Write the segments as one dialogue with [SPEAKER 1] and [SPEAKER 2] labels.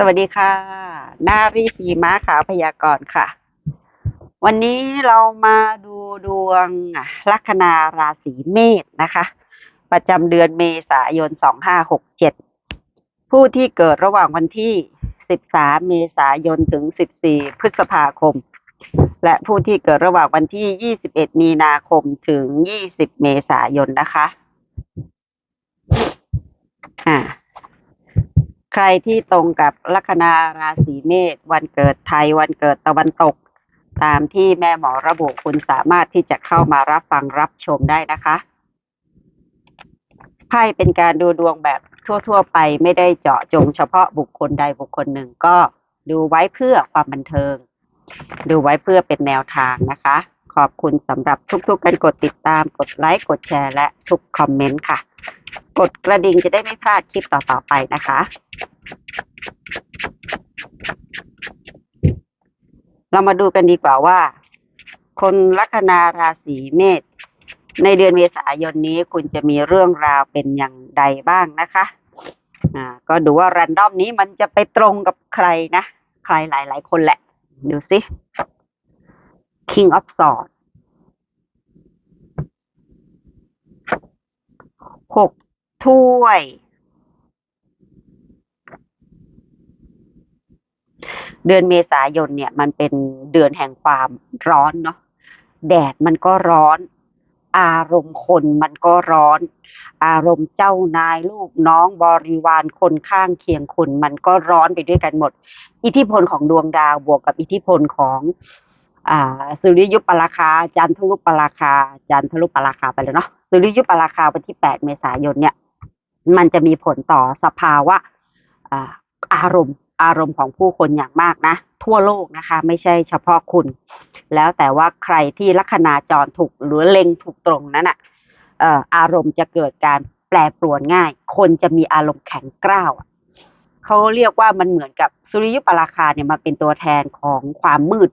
[SPEAKER 1] สวัสดีค่ะนารีพีม้าขาวพยากรณ์ค่ะ วันนี้เรามาดูดวงลัคนาราศีเมษนะคะ ประจำเดือนเมษายน 2567 ผู้ที่เกิดระหว่างวันที่ 13 เมษายนถึง 14 พฤษภาคม และผู้ที่เกิดระหว่างวันที่ 21 มีนาคมถึง 20 เมษายนนะคะ อ่า รที่ตรงกับลัคนาราศีเมษวันเกิดไทยวันเกิดตะวันตก ตามที่แม่หมอระบุคุณสามารถที่จะเข้ามารับฟังรับชมได้นะคะไพ่เป็นการดูดวงแบบทั่ว ๆ ไปไม่ได้เจาะจงเฉพาะบุคคลใดบุคคลหนึ่งก็ดูไว้เพื่อความบันเทิง ดูไว้เพื่อเป็นแนวทางนะคะ ขอบคุณสำหรับทุกๆการกดติดตามกดไลค์กดแชร์และทุกคอมเมนต์ค่ะ กดกระดิ่งจะได้ไม่พลาดคลิปต่อๆไปนะคะ เรามาดูกันดีกว่าว่า คนลัคนาราศีเมษในเดือนเมษายนนี้คุณจะมีเรื่องราวเป็นอย่างใดบ้างนะคะอ่าก็ดูว่ารันดอมนี้มันจะไปตรงกับใครนะ ใครหลาย ๆ คนแหละ ดูสิ King of Swords หก้วย เดือนเมษายนเนี่ยมันเป็นเดือนแห่งความร้อนเนาะแดดมันก็ร้อน อารมณ์คนมันก็ร้อน อารมณ์เจ้านายลูกน้องบริวารคนข้างเคียงคุณมันก็ร้อนไปด้วยกันหมด อิทธิพลของดวงดาวบวกกับอิทธิพลของอ่าสุริยุปราคา จันทรุปราคา จันทรุปราคาไปเลยเนาะสุริยุปราคาวันที่ 8 เมษายนเนี่ย มันจะมีผลต่อสภาวะอารมณ์ อารมณ์ของผู้คนอย่างมากนะ ทั่วโลกนะคะ ไม่ใช่เฉพาะคุณ แล้วแต่ว่าใครที่ลัคนาจรถูกหรือเล็งถูกตรงนั้นอะเอ่ออารมณ์จะเกิดการแปรปรวนง่าย คนจะมีอารมณ์แข็งกร้าวเขาเรียกว่ามันเหมือนกับสุริยุปราคาเนี่ยมาเป็นตัวแทนของความมืด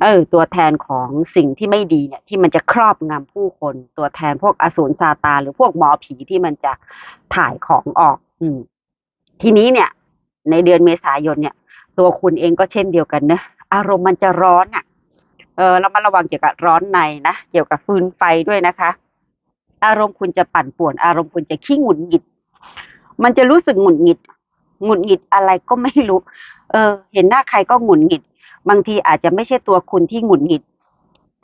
[SPEAKER 1] เออตัวแทนของสิ่งที่ไม่ดีเนี่ยที่มันจะครอบงำผู้คน ตัวแทนพวกอสูรซาตานหรือพวกหมอผีที่มันจะถ่ายของออก อืม ทีนี้เนี่ย ในเดือนเมษายนเนี่ย ตัวคุณเองก็เช่นเดียวกันนะอารมณ์มันจะร้อนอะ เออเรามาระวังเกี่ยวกับร้อนในนะเกี่ยวกับฟืนไฟด้วยนะคะ อารมณ์คุณจะปั่นป่วน อารมณ์คุณจะขี้หงุดหงิด มันจะรู้สึกหงุดหงิดหงุดหงิดอะไรก็ไม่รู้ เออ เห็นหน้าใครก็หงุดหงิด บางทีอาจจะไม่ใช่ตัวคุณที่หงุดหงิด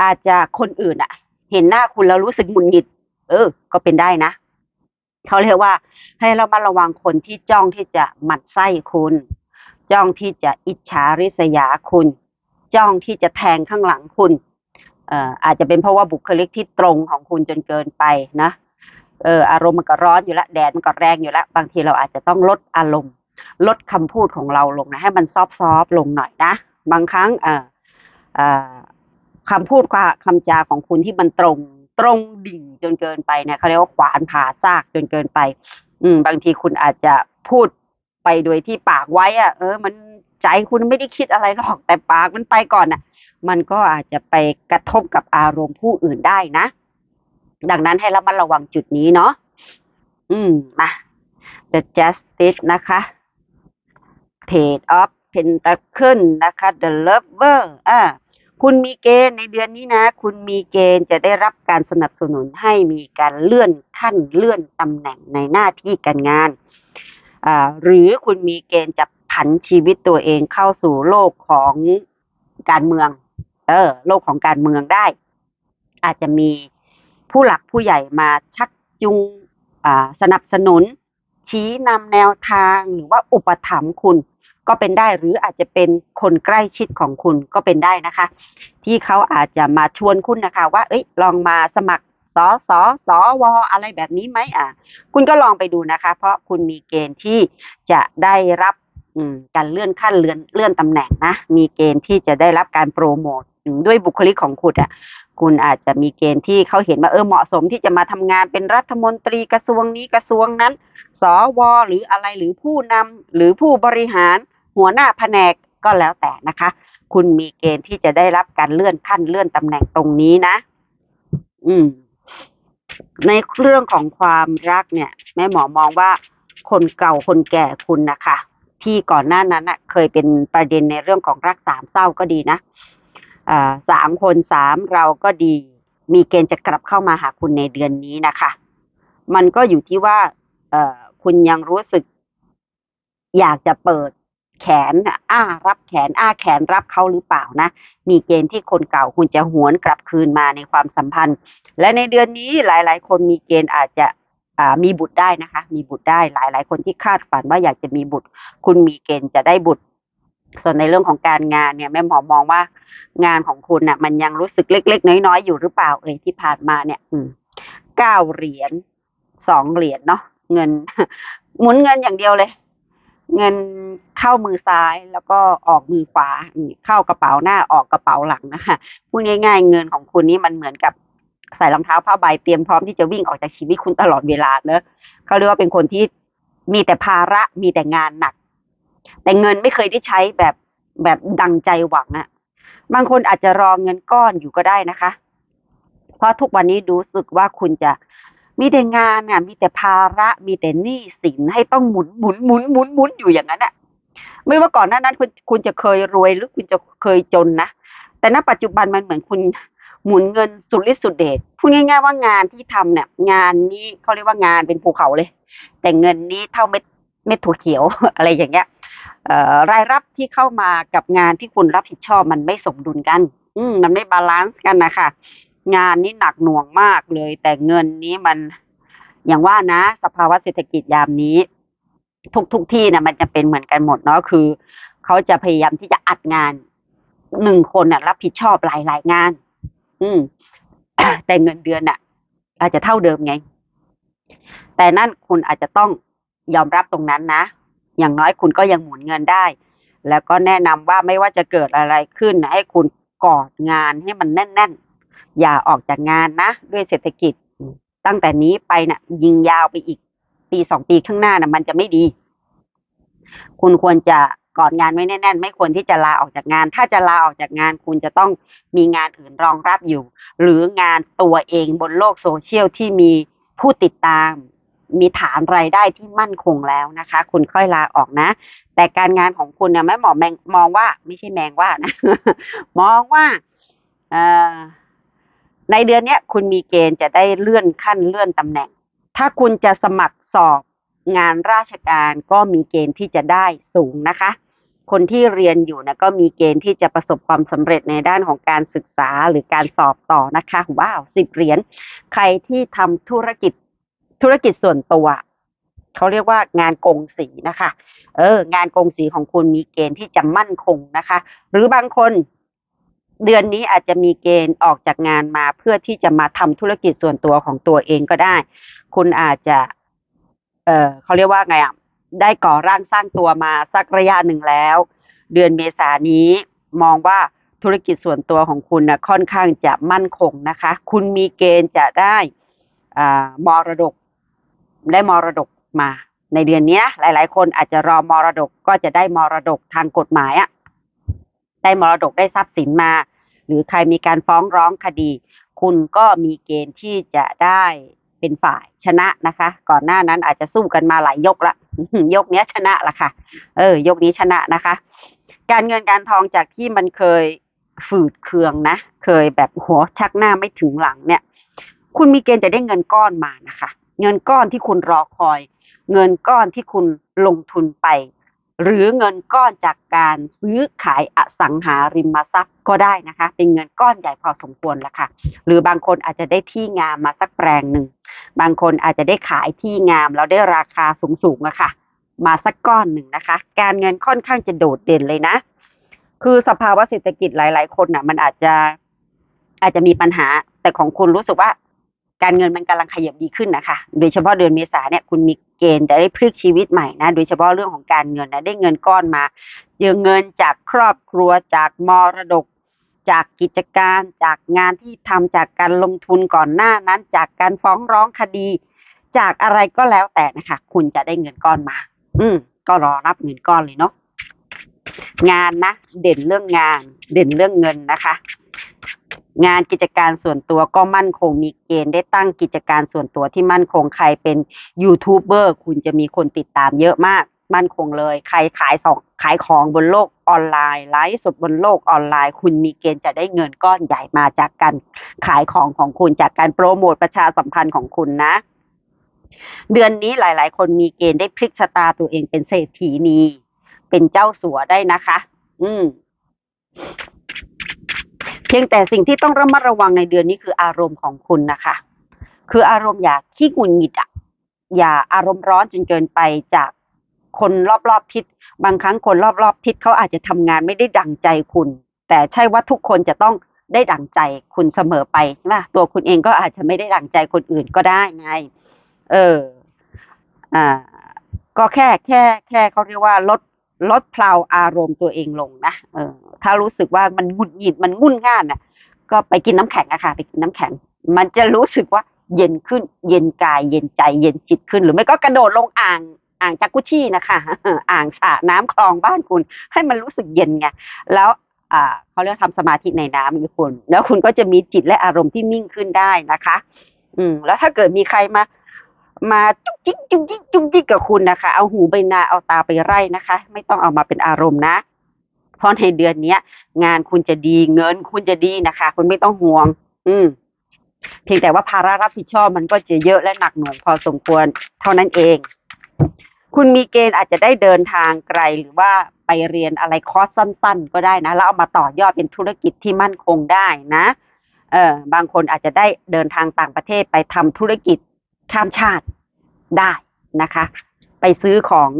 [SPEAKER 1] อาจจะคนอื่นอะเห็นหน้าคุณแล้วรู้สึกหงุดหงิด เออ ก็เป็นได้นะเขาเรียกว่า ให้เรามาระวังคนที่จ้องที่จะหมั่นไส้คุณ จ้องที่จะอิจฉาริษยาคุณ จ้องที่จะแทงข้างหลังคุณเอ่ออาจจะเป็นเพราะว่าบุคลิกที่ตรงของคุณจนเกินไปนะเอออารมณ์มันก็ร้อนอยู่แล้วแดดมันก็แรงอยู่แล้ว บางทีเราอาจจะต้องลดอารมณ์ ลดคำพูดของเราลงนะให้มันซอฟต์ๆลงหน่อยนะ บางครั้งคำพูดคำจาของคุณที่มันตรงตรงดิ่งจนเกินไปเนี่ยเขาเรียกว่าขวานผ่าซากจนเกินไป อืมบางทีคุณอาจจะพูดไปโดยที่ปากไว้อะเออ มันใจคุณไม่ได้คิดอะไรหรอกแต่ปากมันไปก่อนน่ะ มันก็อาจจะไปกระทบกับอารมณ์ผู้อื่นได้นะ ดังนั้นให้ระมัดระวังจุดนี้เนาะอืมมา The Justice นะคะ Page of Pentacle นะคะ The Lover อ่าคุณมีเกณฑ์ในเดือนนี้นะ คุณมีเกณฑ์จะได้รับการสนับสนุนให้มีการเลื่อนขั้นเลื่อนตำแหน่งในหน้าที่การงานอ่าหรือคุณมีเกณฑ์จะผันชีวิตตัวเองเข้าสู่โลกของการเมือง เออ โลกของการเมืองได้ อาจจะมีผู้หลักผู้ใหญ่มาชักจูงอ่าสนับสนุน ชี้นำแนวทางหรือว่าอุปถัมภ์คุณ ก็เป็นได้หรืออาจจะเป็นคนใกล้ชิดของคุณก็เป็นได้นะคะ ที่เขาอาจจะมาชวนคุณนะคะ ว่า เอ้ยลองมาสมัครสอสอสอวออะไรแบบนี้ไหมอะ คุณก็ลองไปดูนะคะ เพราะคุณมีเกณฑ์ที่จะได้รับการเลื่อนขั้นเลื่อนเลื่อนตำแหน่งนะ มีเกณฑ์ที่จะได้รับการโปรโมทอืมด้วยบุคลิกของคุณอะคุณอาจจะมีเกณฑ์ที่เขาเห็นว่าเออเหมาะสมที่จะมาทำงานเป็นรัฐมนตรีกระทรวงนี้กระทรวงนั้น สวหรืออะไรหรือผู้นำหรือผู้บริหาร หัวหน้าแผนกก็แล้วแต่นะคะ คุณมีเกณฑ์ที่จะได้รับการเลื่อนขั้นเลื่อนตำแหน่งตรงนี้นะ อืม ในเรื่องของความรักเนี่ย แม่หมอมองว่าคนเก่าคนแก่คุณนะคะ ที่ก่อนหน้านั้นน่ะเคยเป็นประเด็นในเรื่องของรักสามเศร้าก็ดีนะอ่าสามคนสามเราก็ดี มีเกณฑ์จะกลับเข้ามาหาคุณในเดือนนี้นะคะ มันก็อยู่ที่ว่าคุณยังรู้สึก อยากจะเปิด แขนอ้ารับแขนอ้าแขนรับเขาหรือเปล่านะ มีเกณฑ์ที่คนเก่าคุณจะหวนกลับคืนมาในความสัมพันธ์ และในเดือนนี้หลายๆ คนมีเกณฑ์อาจจะอ่ามีบุตรได้นะคะ มีบุตรได้หลายๆ คนที่คาดฝันว่าอยากจะมีบุตร คุณมีเกณฑ์จะได้บุตร ส่วนในเรื่องของการงานเนี่ยแม่หมอมองว่างานของคุณน่ะ มันยังรู้สึกเล็ก ๆ น้อยๆอยู่หรือเปล่าเอ่ยที่ผ่านมาเนี่ยเก้าเหรียญสองเหรียญเนาะเงิน หมุนเงินอย่างเดียวเลย เงินเข้ามือซ้ายแล้วก็ออกมือขวาเข้ากระเป๋าหน้าออกกระเป๋าหลังนะคะพูดง่ายๆ เงินของคุณนี่มันเหมือนกับใส่รองเท้าผ้าใบเตรียมพร้อมที่จะวิ่งออกจากชีวิตคุณตลอดเวลาเนอะเขาเรียกว่าเป็นคนที่มีแต่ภาระมีแต่งานหนัก แต่เงินไม่เคยได้ใช้แบบแบบดังใจหวังอะบางคนอาจจะรอเงินก้อนอยู่ก็ได้นะคะ เพราะทุกวันนี้รู้สึกว่าคุณจะ มีแต่งานอะมีแต่ภาระมีแต่หนี้สินให้ต้องหมุนหมุนหมุนหมุนหมุนอยู่อย่างนั้นอะไม่ว่าก่อนหน้านั้นคุณคุณจะเคยรวยหรือคุณจะเคยจนนะแต่ณปัจจุบันมันเหมือนคุณหมุนเงินสุดฤทธิ์สุดเดชพูดง่าย ๆ ว่างานที่ทำเนี่ยงานนี้เขาเรียกว่างานเป็นภูเขาเลย แต่เงินนี้เท่าเม็ดเม็ดถั่วเขียวอะไรอย่างเงี้ยเอ่อรายรับที่เข้ามากับงานที่คุณรับผิดชอบมันไม่สมดุลกัน อืมมันไม่บาลานซ์กันนะคะ งานนี้หนักหน่วงมากเลย แต่เงินนี้มันอย่างว่านะ สภาวะเศรษฐกิจยามนี้ ทุกทุกที่นะมันจะเป็นเหมือนกันหมดเนาะคือเขาจะพยายามที่จะอัดงานหนึ่งคนน่ะ รับผิดชอบหลายหลายงาน อืมแต่เงินเดือนน่ะ อาจจะเท่าเดิมไง แต่นั่นคุณอาจจะต้องยอมรับตรงนั้นนะ อย่างน้อยคุณก็ยังหมุนเงินได้ แล้วก็แนะนำว่าไม่ว่าจะเกิดอะไรขึ้นนะให้คุณกอดงานให้มันแน่น ๆ อย่าออกจากงานนะ ด้วยเศรษฐกิจตั้งแต่นี้ไปนะ่ะ ยิงยาวไปอีกปีสองปีข้างหน้านะ่ะ มันจะไม่ดี คุณควรจะกอดงานไว้แน่น ๆ ไม่ควรที่จะลาออกจากงาน ถ้าจะลาออกจากงาน คุณจะต้องมีงานอื่นรองรับอยู่ หรืองานตัวเองบนโลกโซเชียลที่มีผู้ติดตาม มีฐานรายได้ที่มั่นคงแล้วนะคะ คุณค่อยลาออกนะ แต่การงานของคุณเนี่ยแม่หมอแมงมองว่า ไม่ใช่แมงว่านะ มองว่า เอ่อ ในเดือนนี้คุณมีเกณฑ์จะได้เลื่อนขั้นเลื่อนตำแหน่ง ถ้าคุณจะสมัครสอบงานราชการก็มีเกณฑ์ที่จะได้สูงนะคะ คนที่เรียนอยู่นะก็มีเกณฑ์ที่จะประสบความสำเร็จในด้านของการศึกษาหรือการสอบต่อนะคะว้าวสิบเหรียญใครที่ทำธุรกิจธุรกิจส่วนตัวเขาเรียกว่างานกงสีนะคะ เออ งานกงสีของคุณมีเกณฑ์ที่จะมั่นคงนะคะ หรือบางคน เดือนนี้อาจจะมีเกณฑ์ออกจากงานมาเพื่อที่จะมาทำธุรกิจส่วนตัวของตัวเองก็ได้ คุณอาจจะ เออเขาเรียกว่าไงอะได้ก่อร่างสร้างตัวมาสักระยะหนึ่งแล้ว เดือนเมษายนนี้มองว่าธุรกิจส่วนตัวของคุณนะค่อนข้างจะมั่นคงนะคะ คุณมีเกณฑ์จะได้อมรดก ได้มรดกมา ในเดือนนี้นะหลาย ๆ คนอาจจะรอมรดกก็จะได้มรดกทางกฎหมายอะ ได้มรดกได้ทรัพย์สินมา หรือใครมีการฟ้องร้องคดี คุณก็มีเกณฑ์ที่จะได้เป็นฝ่ายชนะนะคะ ก่อนหน้านั้นอาจจะสู้กันมาหลายยกละยกเนี้ยชนะละค่ะ เออ ยกนี้ชนะนะคะ การเงินการทองจากที่มันเคยฝืดเคืองนะ เคยแบบหัวชักหน้าไม่ถึงหลังเนี่ย คุณมีเกณฑ์จะได้เงินก้อนมานะคะ เงินก้อนที่คุณรอคอย เงินก้อนที่คุณลงทุนไป หรือเงินก้อนจากการซื้อขายอสังหาริมทรัพย์ก็ได้นะคะ เป็นเงินก้อนใหญ่พอสมควรแล้วค่ะ หรือบางคนอาจจะได้ที่งามมาสักแปลงหนึ่ง บางคนอาจจะได้ขายที่งามแล้วได้ราคาสูงๆอะค่ะ มาสักก้อนหนึ่งนะคะ การเงินค่อนข้างจะโดดเด่นเลยนะ คือสภาวะเศรษฐกิจหลาย ๆ คนน่ะ มันอาจจะอาจจะมีปัญหาแต่ของคุณรู้สึกว่า การเงินมันกำลังขยับดีขึ้นนะคะ โดยเฉพาะเดือนเมษาเนี่ยคุณมีเกณฑ์จะได้พลิกชีวิตใหม่นะ โดยเฉพาะเรื่องของการเงินนะได้เงินก้อนมาเจอเงินจากครอบครัวจากมรดก จากกิจการจากงานที่ทำจากการลงทุนก่อนหน้านั้น จากการฟ้องร้องคดี จากอะไรก็แล้วแต่นะคะ คุณจะได้เงินก้อนมา อืม ก็รอรับเงินก้อนเลยเนาะงานนะ เด่นเรื่องงาน เด่นเรื่องเงินนะคะ งานกิจการส่วนตัวก็มั่นคงมีเกณฑ์ได้ตั้งกิจการส่วนตัวที่มั่นคงใครเป็นยูทูบเบอร์คุณจะมีคนติดตามเยอะมาก มั่นคงเลย ใครขายสองขายของบนโลกออนไลน์ไลฟ์สดบนโลกออนไลน์ คุณมีเกณฑ์จะได้เงินก้อนใหญ่มาจากการขายของของคุณจากการโปรโมทประชาสัมพันธ์ของคุณนะ เดือนนี้หลาย ๆ คนมีเกณฑ์ได้พลิกชะตาตัวเองเป็นเศรษฐีนีเป็นเจ้าสัวได้นะคะ อืม เพียงแต่สิ่งที่ต้องระมัดระวังในเดือนนี้คืออารมณ์ของคุณนะคะ คืออารมณ์อย่าขี้หงุดหงิดอะอย่าอารมณ์ร้อนจนเกินไปจากคนรอบๆทิศบางครั้งคนรอบๆทิศเขาอาจจะทำงานไม่ได้ดังใจคุณ แต่ใช่ว่าทุกคนจะต้องได้ดังใจคุณเสมอไปใช่ไหมตัวคุณเองก็อาจจะไม่ได้ดังใจคนอื่นก็ได้ไง เออ อ่า ก็แค่แค่ แค่เขาเรียกว่าลด ลดเพลาอารมณ์ตัวเองลงนะเออถ้ารู้สึกว่ามันหงุดหงิดมันงุ่นง่านน่ะก็ไปกินน้ำแข็งอะค่ะ ไปกินน้ำแข็ง มันจะรู้สึกว่าเย็นขึ้น เย็นกาย เย็นใจ เย็นจิตขึ้น หรือไม่ก็กระโดดลงอ่างอ่างจักกุชี่นะคะ อ่างสระน้ำคลองบ้านคุณ ให้มันรู้สึกเย็นไงแล้วอ่าเขาเรียกทำสมาธิในน้ำนี่คุณ แล้วคุณก็จะมีจิตและอารมณ์ที่นิ่งขึ้นได้นะคะ อืมแล้วถ้าเกิดมีใครมา มาจุกจิกจุกจิกจุกจิกกับคุณนะคะ เอาหูไปนาเอาตาไปไร่นะคะ ไม่ต้องเอามาเป็นอารมณ์นะเพราะในเดือนเนี้ย งานคุณจะดีเงินคุณจะดีนะคะ คุณไม่ต้องห่วง อืมเพียงแต่ว่าภาระรับผิดชอบมันก็จะเยอะและหนักหน่วงพอสมควรเท่านั้นเอง คุณมีเกณฑ์อาจจะได้เดินทางไกลหรือว่าไปเรียนอะไรคอร์สสั้น ๆ ก็ได้นะ แล้วเอามาต่อยอดเป็นธุรกิจที่มั่นคงได้นะ เออบางคนอาจจะได้เดินทางต่างประเทศไปทำธุรกิจ ข้ามชาติได้นะคะ ไปซื้อของ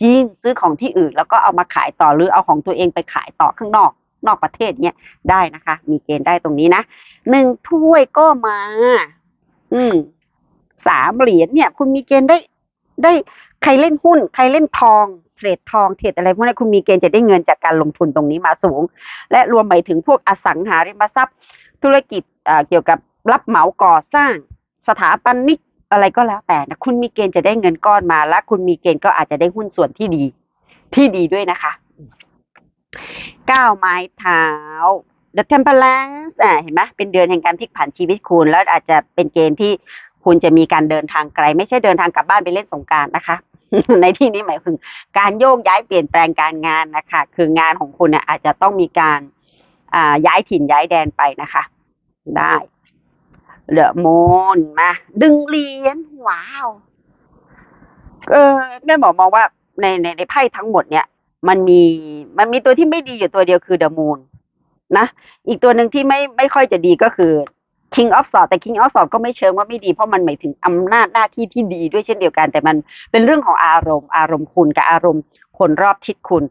[SPEAKER 1] จีนซื้อของที่อื่น แล้วก็เอามาขายต่อหรือเอาของตัวเองไปขายต่อข้างนอก นอกประเทศเนี่ยได้นะคะ มีเกณฑ์ได้ตรงนี้นะหนึ่งถ้วยก็มา อืมสามเหรียญเนี่ย คุณมีเกณฑ์ได้ได้ใครเล่นหุ้น ใครเล่นทองเทรดทองเทรดอะไรพวกนี้คุณมีเกณฑ์จะได้เงินจากการลงทุนตรงนี้มาสูง และรวมไปถึงพวกอสังหาริมทรัพย์ ธุรกิจอ่าเกี่ยวกับรับเหมาก่อสร้าง สถาปนิก อะไรก็แล้วแต่นะคุณมีเกณฑ์จะได้เงินก้อนมาและคุณมีเกณฑ์ก็อาจจะได้หุ้นส่วนที่ดี ที่ดีด้วยนะคะก้าวไม้เท้า The Temperance อ่าเห็นไหมเป็นเดือนแห่งการพลิกผันชีวิตคุณ แล้วอาจจะเป็นเกณฑ์ที่คุณจะมีการเดินทางไกล ไม่ใช่เดินทางกลับบ้านไปเล่นสงการนะคะ ในที่นี้หมายถึง การโยกย้ายเปลี่ยนแปลงการงานนะคะ คืองานของคุณเนี่ยอาจจะต้องมีการอ่าย้ายถิ่นย้ายแดนไปนะคะ ได้ เดอะโมนมาดึงเหรียญว้าวเออแม่หมอมองว่าในในในไพ่ทั้งหมดเนี่ย มันมีมันมีตัวที่ไม่ดีอยู่ตัวเดียวคือเดอะมูนนะอีกตัวหนึ่งที่ไม่ไม่ค่อยจะดีก็คือ King of s w o r d แต่ King of s w o r d ก็ไม่เชิงว่าไม่ดีเพราะมันหมายถึงอำนาจหน้าที่ที่ดีด้วยเช่นเดียวกัน แต่มันเป็นเรื่องของอารมณ์ อารมณ์คุณกับอารมณ์คนรอบทิศคุณ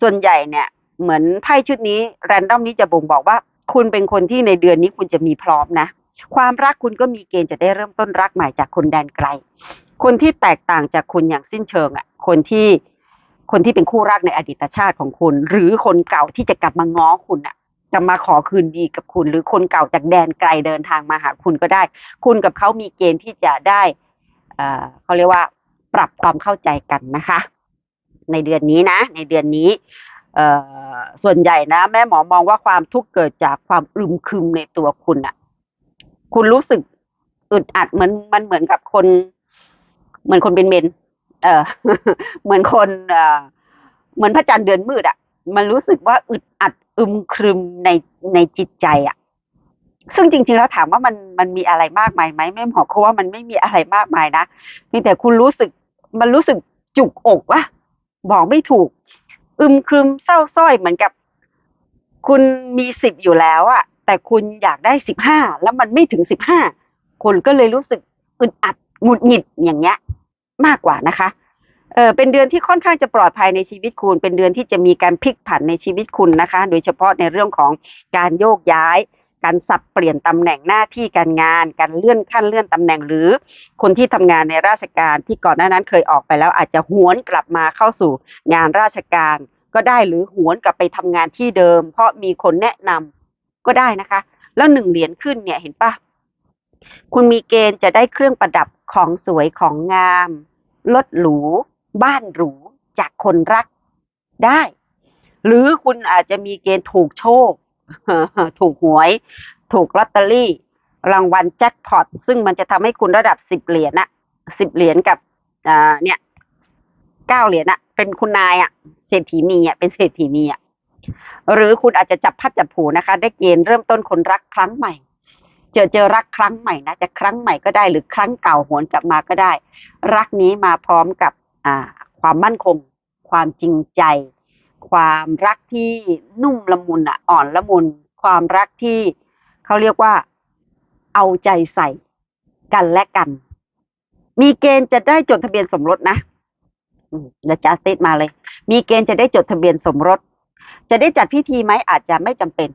[SPEAKER 1] ส่วนใหญ่เนี่ย เหมือนไพ่ชุดนี้แรนดอมนี้จะบ่งบอกว่า คุณเป็นคนที่ในเดือนนี้คุณจะมีพร้อมนะ ความรักคุณก็มีเกณฑ์จะได้เริ่มต้นรักใหม่จากคนแดนไกล คนที่แตกต่างจากคุณอย่างสิ้นเชิงอะ คนที่คนที่เป็นคู่รักในอดีตชาติของคุณ หรือคนเก่าที่จะกลับมาง้อคุณอะ จะมาขอคืนดีกับคุณ หรือคนเก่าจากแดนไกลเดินทางมาหาคุณก็ได้ คุณกับเขามีเกณฑ์ที่จะได้เอ่อเขาเรียกว่าปรับความเข้าใจกันนะคะ ในเดือนนี้นะ ในเดือนนี้ส่วนใหญ่นะ แม่หมอมองว่าความทุกข์เกิดจากความอึมครึมในตัวคุณอะ คุณรู้สึกอึดอัดเหมือนมันเหมือนกับคน เหมือนคนเป็นเมนเออเหมือนคนเออเหมือนพระจันทร์เดือนมืดอะมันรู้สึกว่าอึดอัดอึมครึมในในจิตใจอะซึ่งจริงๆแล้วถามว่ามันมันมีอะไรมากมายไหมแม่หมอเขาว่ามันไม่มีอะไรมากมายนะเพีแต่คุณรู้สึก มันรู้สึกจุกอกวะบอกไม่ถูก อึมครึมเศร้าส้อยเหมือนกับ คุณมีสิบอยู่แล้วอะ แต่คุณอยากได้สิบห้าแล้วมันไม่ถึงสิบห้าคุณก็เลยรู้สึกอึดอัดหงุดหงิดอย่างเงี้ย มากกว่านะคะเออเป็นเดือนที่ค่อนข้างจะปลอดภัยในชีวิตคุณ เป็นเดือนที่จะมีการพลิกผันในชีวิตคุณนะคะ โดยเฉพาะในเรื่องของการโยกย้าย การสับเปลี่ยนตำแหน่งหน้าที่การงาน การเลื่อนขั้นเลื่อนตำแหน่งหรือ คนที่ทำงานในราชการที่ก่อนหน้านั้นเคยออกไปแล้วอาจจะหวนกลับมาเข้าสู่งานราชการ ก็ได้หรือหวนกลับไปทำงานที่เดิม เพราะมีคนแนะนำ ก็ได้นะคะ แล้วหนึ่งเหรียญขึ้นเนี่ยเห็นปะคุณมีเกณฑ์จะได้เครื่องประดับของสวยของงามรถหรู บ้านหรู จากคนรักได้ หรือคุณอาจจะมีเกณฑ์ถูกโชค ถูกหวย ถูกลอตเตอรี่ รางวัลแจ็คพอตซึ่งมันจะทำให้คุณระดับสิบเหรียญนะสิบเหรียญกับเนี่ยเก้าเหรียญอะเป็นคุณนายอะเศรษฐีนีอะเป็นเศรษฐีนีอะ หรือคุณอาจจะจับพัดจับผูนะคะ ได้เกณฑ์เริ่มต้นคนรักครั้งใหม่ เจอเจอรักครั้งใหม่นะจะครั้งใหม่ก็ได้หรือครั้งเก่าหวนกลับมาก็ได้ รักนี้มาพร้อมกับอ่าความมั่นคง ความจริงใจ ความรักที่นุ่มละมุนอะอ่อนละมุนความรักที่เขาเรียกว่าเอาใจใส่กันและกัน มีเกณฑ์จะได้จดทะเบียนสมรสนะเดี๋ยวจ้าติดมาเลย มีเกณฑ์จะได้จดทะเบียนสมรส จะได้จัดพิธีไหมอาจจะไม่จำเป็น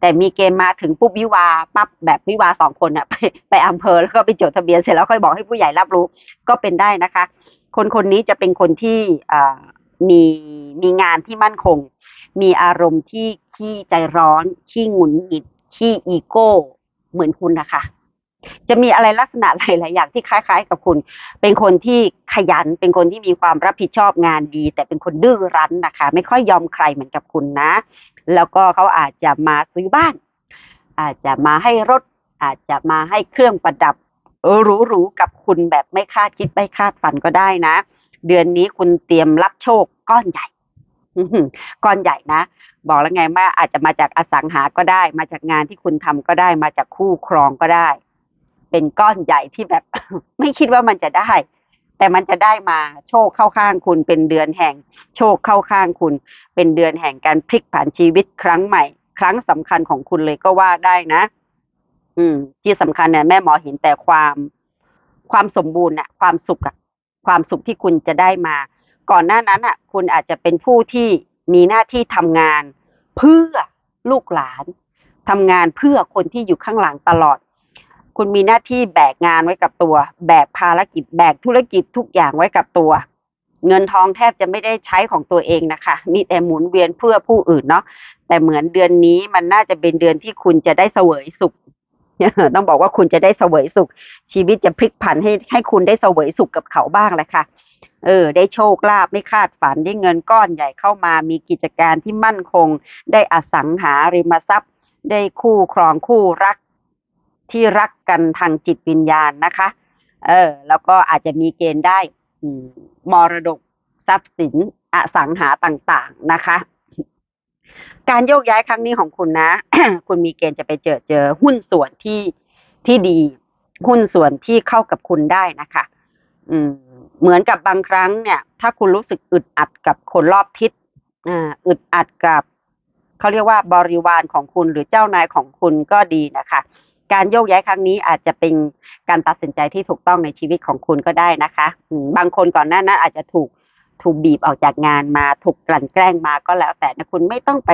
[SPEAKER 1] แต่มีเกณฑ์มาถึงปุ๊บวิวาปั๊บแบบวิวาสองคนอะไปไปอำเภอแล้วก็ไปจดทะเบียนเสร็จแล้วค่อยบอกให้ผู้ใหญ่รับรู้ก็เป็นได้นะคะ คนคนนี้จะเป็นคนที่มีมีงานที่มั่นคง มีอารมณ์ที่ขี้ใจร้อน ขี้หงุดหงิดขี้อีโก้ เหมือนคุณนะคะ จะมีอะไรลักษณะหลายๆอย่างที่คล้าย ๆ กับคุณ เป็นคนที่ขยัน เป็นคนที่มีความรับผิดชอบงานดี แต่เป็นคนดื้อรั้นนะคะ ไม่ค่อยยอมใครเหมือนกับคุณนะ แล้วก็เขาอาจจะมาซื้อบ้าน อาจจะมาให้รถ อาจจะมาให้เครื่องประดับหรูๆกับคุณแบบไม่คาดคิดไม่คาดฝันก็ได้นะ เดือนนี้คุณเตรียมรับโชคก้อนใหญ่ก้อนใหญ่นะ บอกแล้วไงว่าอาจจะมาจากอสังหาก็ได้ มาจากงานที่คุณทำก็ได้ มาจากคู่ครองก็ได้ เป็นก้อนใหญ่ที่แบบ ไม่คิดว่ามันจะได้ แต่มันจะได้มาโชคเข้าข้างคุณเป็นเดือนแห่ง โชคเข้าข้างคุณ เป็นเดือนแห่งการพลิกผันชีวิตครั้งใหม่ ครั้งสำคัญของคุณเลยก็ว่าได้นะ อืม ที่สำคัญเนี่ยแม่หมอเห็นแต่ความความสมบูรณ์อะความสุขอะความสุขที่คุณจะได้มา ก่อนหน้านั้นอะคุณอาจจะเป็นผู้ที่มีหน้าที่ทำงาน เพื่อลูกหลานทำงานเพื่อคนที่อยู่ข้างหลังตลอด คุณมีหน้าที่แบกงานไว้กับตัว แบกภารกิจ แบกธุรกิจทุกอย่างไว้กับตัว เงินทองแทบจะไม่ได้ใช้ของตัวเองนะคะ มีแต่หมุนเวียนเพื่อผู้อื่นเนาะ แต่เหมือนเดือนนี้มันน่าจะเป็นเดือนที่คุณจะได้เสวยสุข ต้องบอกว่าคุณจะได้เสวยสุข ชีวิตจะพลิกผันให้ให้คุณได้เสวยสุขกับเขาบ้างแหละค่ะ เออ ได้โชคลาภไม่คาดฝันได้เงินก้อนใหญ่เข้ามา มีกิจการที่มั่นคง ได้อสังหาริมทรัพย์ ได้คู่ครองคู่รัก ที่รักกันทางจิตวิญญาณนะคะ เออ แล้วก็อาจจะมีเกณฑ์ได้มรดกทรัพย์สินอสังหาต่างๆนะคะ การโยกย้ายครั้งนี้ของคุณนะ คุณมีเกณฑ์จะไปเจอเจอหุ้นส่วนที่ที่ดี หุ้นส่วนที่เข้ากับคุณได้นะคะ อืม เหมือนกับบางครั้งเนี่ย ถ้าคุณรู้สึกอึดอัดกับคนรอบทิศอ่าอึดอัดกับเขาเรียกว่าบริวารของคุณหรือเจ้านายของคุณก็ดีนะคะ การโยกย้ายครั้งนี้อาจจะเป็นการตัดสินใจที่ถูกต้องในชีวิตของคุณก็ได้นะคะบางคนก่อนหน้านั้นอาจจะถูกถูกบีบออกจากงานมาถูกกลั่นแกล้งมาก็แล้ว แต่นะคุณไม่ต้องไป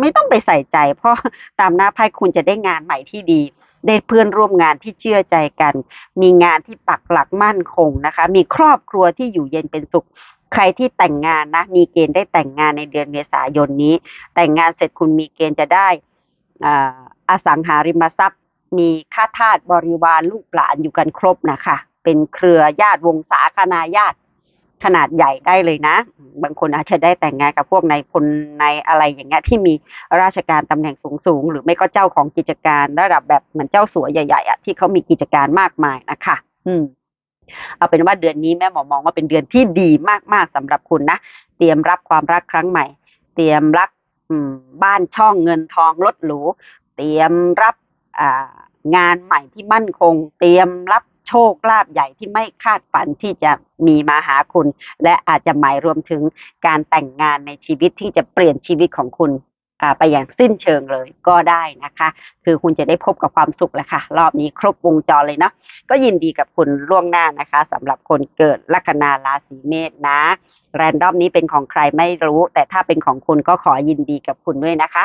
[SPEAKER 1] ไม่ต้องไปใส่ใจ เพราะตามหน้าไพ่คุณจะได้งานใหม่ที่ดี ได้เพื่อนร่วมงานที่เชื่อใจกัน มีงานที่ปักหลักมั่นคงนะคะ มีครอบครัวที่อยู่เย็นเป็นสุข ใครที่แต่งงานนะ มีเกณฑ์ได้แต่งงานในเดือนเมษายนนี้ แต่งงานเสร็จคุณมีเกณฑ์จะได้อ่า อสังหาริมทรัพย์ มีข้าทาสบริวารลูกหลานอยู่กันครบนะคะ เป็นเครือญาติวงศาคณาญาติขนาดใหญ่ได้เลยนะ บางคนอาจจะได้แต่งงานกับพวกนายพลนายอะไรอย่างเงี้ยที่มีราชการตำแหน่งสูงๆ หรือไม่ก็เจ้าของกิจการระดับแบบเหมือนเจ้าสัวใหญ่ๆอะที่เขามีกิจการมากมายนะคะ อืม เอาเป็นว่าเดือนนี้แม่หมอมองว่าเป็นเดือนที่ดีมากๆสำหรับคุณนะ เตรียมรับความรักครั้งใหม่ เตรียมรับบ้านช่องเงินทองรถหรู ตรียมรับงานใหม่ที่มั่นคง เตรียมรับโชคลาภใหญ่ที่ไม่คาดฝันที่จะมีมาหาคุณ และอาจจะหมายรวมถึงการแต่งงานในชีวิตที่จะเปลี่ยนชีวิตของคุณไปอย่างสิ้นเชิงเลยก็ได้นะคะ คือคุณจะได้พบกับความสุขแหละค่ะ รอบนี้ครบวงจรเลยเนาะก็ยินดีกับคุณล่วงหน้านะคะสำหรับคนเกิดลัคนาราศีเมษนะ แรนดอมนี้เป็นของใครไม่รู้ แต่ถ้าเป็นของคุณก็ขอยินดีกับคุณด้วยนะคะ